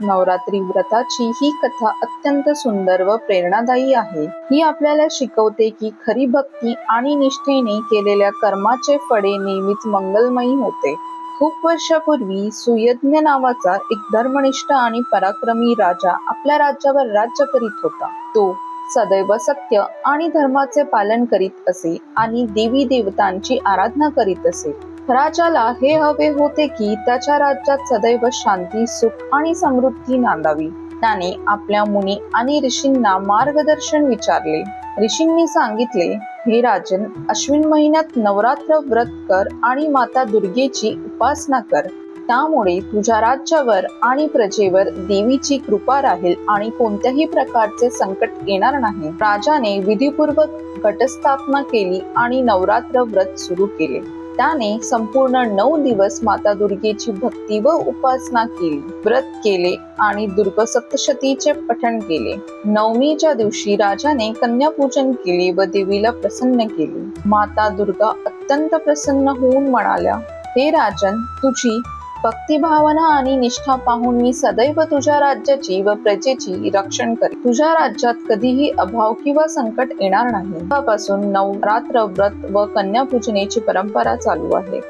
नवरात्री व्रताची ही कथा अत्यंत सुंदर व प्रेरणादायी आहे. ही आपल्याला शिकवते की खरी भक्ती आणि निष्ठेने केलेल्या कर्माचे फळे नेहमीच मंगलमयी होते. खूप वर्षापूर्वी सुयज्ञ नावाचा एक धर्मनिष्ठ आणि पराक्रमी राजा आपल्या राज्यावर राज्य करीत होता. तो सदैव सत्य आणि धर्माचे पालन करीत असे आणि देवी देवतांची आराधना करीत असे. राजाला हे हवे होते की त्याच्या राज्यात सदैव शांती सुख आणि समृद्धी नांदावी. त्याने आपल्या मुनी आणि ऋषींना मार्गदर्शन विचारले. ऋषींनी सांगितले हे राजन अश्विन महिन्यात नवरात्र व्रत कर आणि माता दुर्गेची उपासना कर. त्यामुळे तुझ्या राज्यावर आणि प्रजेवर देवीची कृपा राहील आणि कोणत्याही प्रकारचे संकट येणार नाही. राजाने विधीपूर्वक घटस्थापना केली आणि नवरात्र व्रत सुरू केले. त्याने संपूर्ण नऊ दिवस माता दुर्गेची भक्ती व उपासना केली. व्रत केले आणि दुर्ग सप्तशतीचे पठण केले. नवमीच्या दिवशी राजाने कन्यापूजन केले व देवीला प्रसन्न केले. माता दुर्गा अत्यंत प्रसन्न होऊन म्हणाल्या हे राजन तुझी भक्तिभावना आणि निष्ठा पाहून मी सदैव तुझ्या राज्याची व प्रजेची रक्षण करे तुझ्या राज्यात कधीही अभाव किंवा संकट येणार नाही. तेव्हापासून नवरात्र व्रत व कन्यापूजनेची परंपरा चालू आहे.